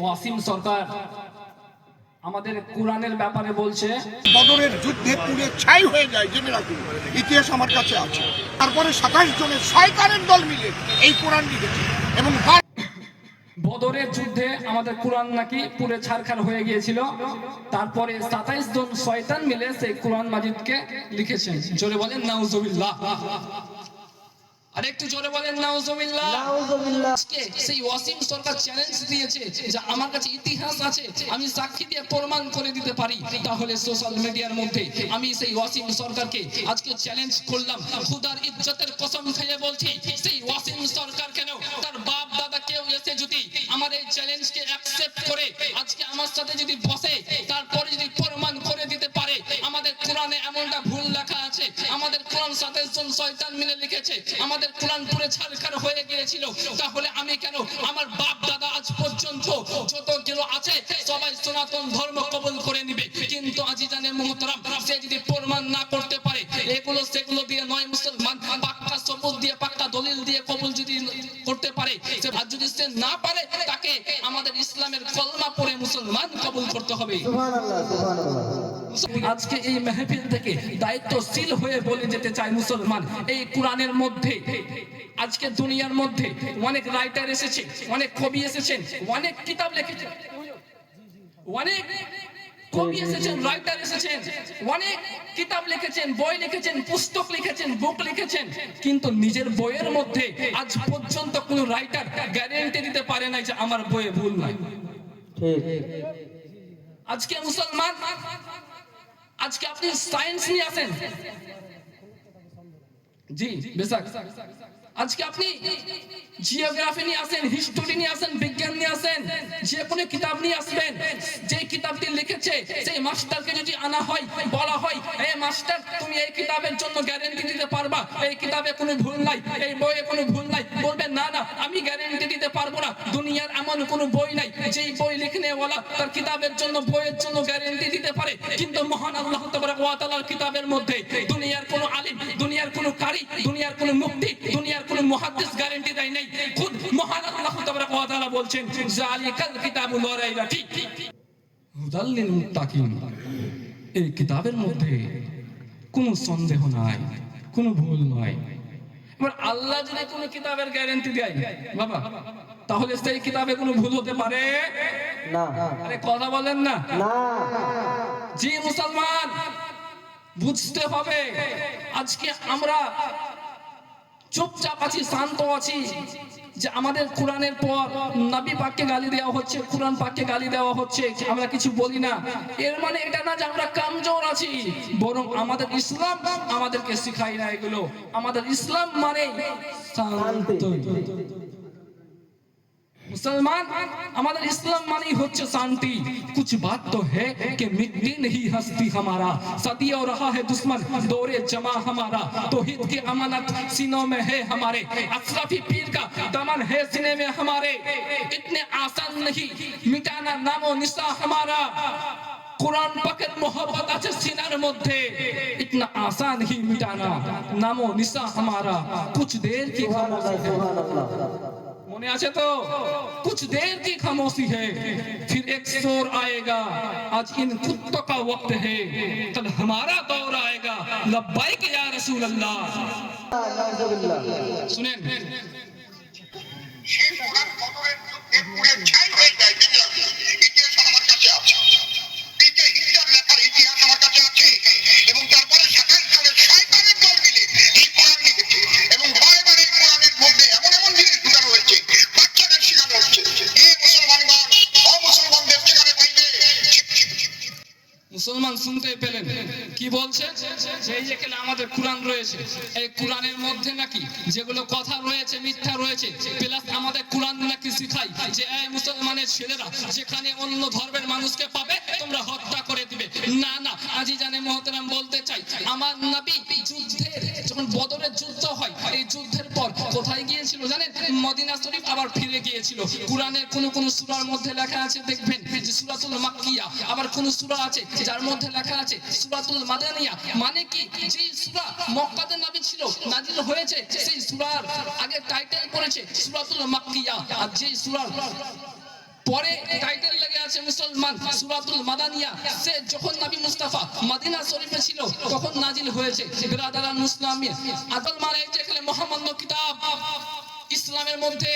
ওয়াসিম সরকার আমাদের কোরআনের ব্যাপারে বলছে বদরের যুদ্ধে পুড়ে ছাই হয়ে যায় জেনে রাখুন ইতিহাস আমার কাছে আছে। তারপরে সাতাশ জনের শয়তানের দল মিলে এই কোরআন লিখেছে। এবং বদরের যুদ্ধে আমাদের কোরআন নাকি পুরে ছারখার হয়ে গিয়েছিল। তারপরে সাতাইশ জন শয়তান মিলে সেই কোরআন মাজিদকে লিখেছেন জোরে বলেন নাউজুবিল্লাহ। আর একটু জোরে বলেন নাউজুবিল্লাহ। আজকে সেই ওয়াসিম সরকার চ্যালেঞ্জ দিয়েছে যে আমার কাছে ইতিহাস আছে আমি সাক্ষী দিয়ে প্রমাণ করে দিতে পারি। তাহলে সোশ্যাল মিডিয়ার মধ্যে আমি সেই ওয়াসিম সরকারকে আজকে চ্যালেঞ্জ করলাম। খুদার ইজ্জতের কসম খেয়ে বলছি সেই ওয়াসিম সরকার কেন? তার বাপ দাদা কেউ এসে যদি আমার এই চ্যালেঞ্জকে অ্যাকসেপ্ট করে আজকে আমার সাথে যদি বসে শয়তান মিলে লিখেছে, আমাদের কোরআন পুরে হয়ে গিয়েছিল। তাহলে আমি কেন আমার বাপ দাদা আজ পর্যন্ত যতগুলো আছে, সবাই সনাতন ধর্ম কবুল করে নিবে। কিন্তু আজি জানে মোহতরাম, সে যদি প্রমাণ না করতে পারে, এগুলো সেগুলো দিয়ে নয় মুসলমান, পাক্কা সবুজ দিয়ে পাক্কা দলিল দিয়ে কবুল যদি করতে পারে, সে যদি সে না পারে, তাকে আমাদের ইসলামের কলমা পড়ে মুসলমান কবুল করতে হবে। আজকে এই মেহফিল থেকে দায়িত্বশীল হয়ে বলে যেতে চাই মুসলমান। এই কোরআনের মধ্যে আজকে দুনিয়ার মধ্যে অনেক রাইটার এসেছে অনেক কবি এসেছেন অনেক কিতাব লিখেছেন। অনেক কবি এসেছেন রাইটার এসেছেন অনেক কিতাব লিখেছেন বই লিখেছেন পুস্তক লিখেছেন বুক লিখেছেন। কিন্তু নিজের বইয়ের মধ্যে আজ পর্যন্ত কোনো রাইটার গ্যারেন্টি দিতে পারে না যে আমার বইয়ে ভুল নাই আজকে মুসলমান আজকে আপনি সায়েন্স নিয়ে আসেন জি বেশাক আজকে আপনি জিওগ্রাফি নিয়ে আসেন হিস্টোরি নিয়ে আসেন, বিজ্ঞান নিয়ে আসেন, যে কোনো কিতাব নিয়ে আসবেন যে কিতাবটি লিখেছে সেই মাস্টারকে যদি আনা হয়, বলা হয় এই মাস্টার, তুমি এই কিতাবের জন্য গ্যারেন্টি দিতে পারবা, এই কিতাবে কোনো ভুল নাই, এই বইয়ে কোনো ভুল নাই। বলবেন না না, আমি গ্যারেন্টি দিতে পারব না, দুনিয়ার এমন কোনো বই নাই, যেই বই লিখনে ওয়ালা তার কিতাবের জন্য, বইয়ের জন্য গ্যারেন্টি দিতে পারে। কিন্তু মহান আল্লাহ তাআলার কিতাবের মধ্যে দুনিয়ার কোনো আলিম, দুনিয়ার কোনো কারি, দুনিয়ার কোনো মুফতি দুনিয়ার কোনো মুহাদ্দিস গ্যারেন্টি দেয় নাই। খুদ মহান আল্লাহ তাবারাক ওয়া তাআলা বলছেন জালিকাল কিতাবুল লা রাইবা ফি হুদাল মুত্তাকিন এই কিতাবের মধ্যে কোনো সন্দেহ নাই কোনো ভুল নাই। এবার আল্লাহ যদি কোনো কিতাবের গ্যারেন্টি দেয় বাবা তাহলে সেই কিতাবে কোনো ভুল হতে পারে? না। আরে কথা বলেন না। না। জি মুসলমান বুঝতে হবে আজকে আমরা চুপচাপ আছি, শান্ত আছি। যে আমাদের কোরআনের পর নবী পাককে গালি দেওয়া হচ্ছে, কোরআন পাককে গালি দেওয়া হচ্ছে, আমরা কিছু বলি না। এর মানে এটা না যে আমরা কামজোর আছি, বরং আমাদের ইসলাম আমাদেরকে শিখাই না এগুলো। আমাদের ইসলাম মানে শান্ত। मुसलमान हमारा इस्लाम मानी होच्छे शांति कुछ बात तो है कि मिट्टी नहीं हस्ती हमारा सदी और रहा है दुश्मन दौरे जमा हमारा तो हित की अमानत सीनों में है हमारे अशरफी पीर का दमन है सीने में हमारे इतने आसान नहीं मिटाना नामो निशा हमारा কোরআন পাকের মোহব্বত আছে সিনার মধ্যে ইতনা আসান হি মিটানা নামো নিশা हमारा कुछ देर की खामोशी है মনে আছে তো कुछ देर की खामोशी है फिर एक शोर आएगा आज इन कुत्तों का वक्त है कल हमारा दौर आएगा लब्बाइक या रसूल अल्लाह सुनें মুসলমান শুনতে পেলেন। কি বলছে? সেই যেখানে আমাদের কোরআন রয়েছে। এই কোরআনের মধ্যে নাকি যেগুলো কথা রয়েছে, মিথ্যা রয়েছে, প্লাস আমাদের কোরআন নাকি শিখাই যে, এই মুসলমানের ছেলেরা যেখানে অন্য ধর্মের মানুষকে পাবে, তোমরা হত্যা করে দিবে। না না আজি জানে মহতরাম বলতে চাই, আমার নবী যুদ্ধের, যখন বদরের যুদ্ধ হয়, এই যুদ্ধের পর কোথায় গিয়েছিল জানেন? মদিনা শরীফ আবার ফিরে গিয়েছিল। কোরআনের কোন কোন সূরার মধ্যে লেখা আছে, দেখবেন যে সূরাতুল মাক্কিয়া, আবার কোন সূরা আছে যার মধ্যে লেখা আছে, সূরাতুল মাদানিয়া। মানে কি? যেই সূরা মক্কাতে নবী ছিল, নাজিল হয়েছে, সেই সূরার আগে টাইটেল করেছে সূরাতুল মাক্কিয়া। আর যেই সূরার পরে টাইটেল লেগে আছে মুসলমান সুরাতুল মাদানিয়া, সে যখন নবী মুস্তাফা মদিনা শরীফে ছিল, তখন নাজিল হয়েছে। বিরাদারান মুসলামি আদল মানে যেখানে মহামান্য কিতাব। ইসলামের মধ্যে,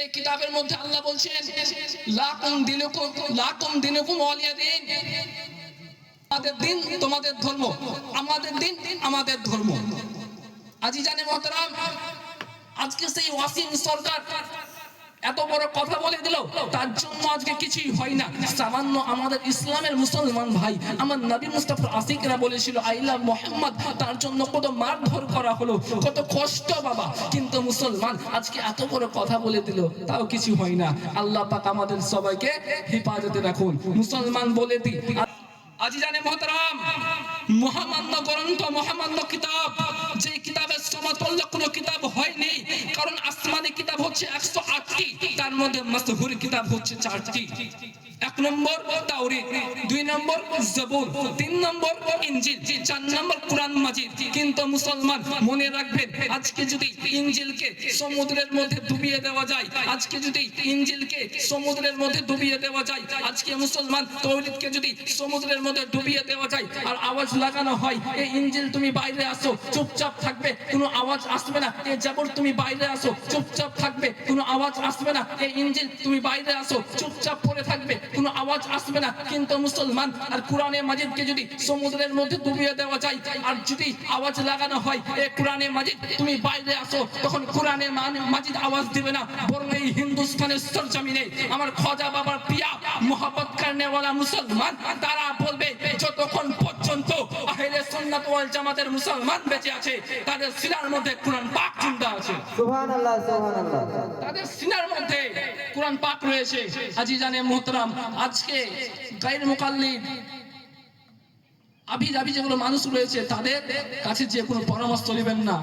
এই কিতাবের মধ্যে আল্লাহ বলছেন, লাকুম দিনুকুম লাকুম দিনুকুম ওয়ালিয়া দিন। আমাদের দিন তোমাদের ধর্ম, আমাদের দিন আমাদের ধর্ম। আজি জানে মহতারাম, আজকে সেই ওয়াসিম সরকার এত বড় কথা বলে দিল, তার জন্য আজকে কিছুই হয় না। সামান্য আমাদের ইসলামের মুসলমান ভাই, আমার নবী মুস্তাফা আশিকরা বলেছিল আইলা মোহাম্মদ। তার জন্য কত মারধর করা হলো, কত কষ্ট বাবা। কিন্তু মুসলমান আজকে এত বড় কথা বলে দিল, তাও কিছু হয় না। আল্লাহ পাক আমাদের সবাইকে হেফাজতে রাখুন। মুসলমান বলে দি আজি জানে মহতারাম, মহামান্য গ্রন্থ, মহামান্য কিতাব যে সমতুল্য কোনো কিতাব হয়নি কারণ আসমানি কিতাব হচ্ছে একশো আটটি, তার মধ্যে মাসহুর কিতাব হচ্ছে চারটি। নম্বর তাওরিত দুই নম্বর জবুর তিন নম্বর ইনজিল চার নম্বর কোরআন মাজিদ। কিন্তু মুসলমান মনে রাখবেন, আজকে যদি ইনজিলকে সমুদ্রের মধ্যে ডুবিয়ে দেওয়া যায়, আজকে যদি ইনজিলকে সমুদ্রের মধ্যে ডুবিয়ে দেওয়া যায়, আজকে মুসলমান তৌরিদকে যদি সমুদ্রের মধ্যে ডুবিয়ে দেওয়া যায়, আর আওয়াজ লাগানো হয় এই ইঞ্জিল, তুমি বাইরে আসো, চুপচাপ থাকবে, কোনো আওয়াজ আসবে না এই জাবর, তুমি বাইরে আসো, চুপচাপ থাকবে, কোনো আওয়াজ আসবে না এই ইঞ্জিল, তুমি বাইরে আসো, চুপচাপ পড়ে কোনো আওয়াজ আসবে না। কিন্তু মুসলমান আর কোরআনে মাজিদকে যদি সমুদ্রের মধ্যে ডুবিয়ে দেওয়া যায় আর যদি আওয়াজ লাগানো হয় এই কোরআনে মাজিদ তুমি বাইরে আসো। তখন কোরআনে মাজিদ আওয়াজ দিবে না বরং এই হিন্দুস্তানের সরজমিনে আমার খজা বাবার পিয়া মোহাম্মত কারনেওয়ালা মুসলমান তারা বলবে যতক্ষণ পর্যন্ত আহলে সুন্নাত ওয়াল জামাতের মুসলমান বেঁচে আছে তাদের সিনার মধ্যে কোরআন পাক জিন্দা আছে। সুবহান আল্লাহ সুবহান আল্লাহ তাদের সিনার মধ্যে কোরআন পাক রয়েছে। আজি জানে মোহতরাম, আজকে গায়ের মুকাল্লিদ আবি যাবি যেগুলো মানুষ রয়েছে, তাদের কাছে যে কোনো পরামর্শ নেবেন না।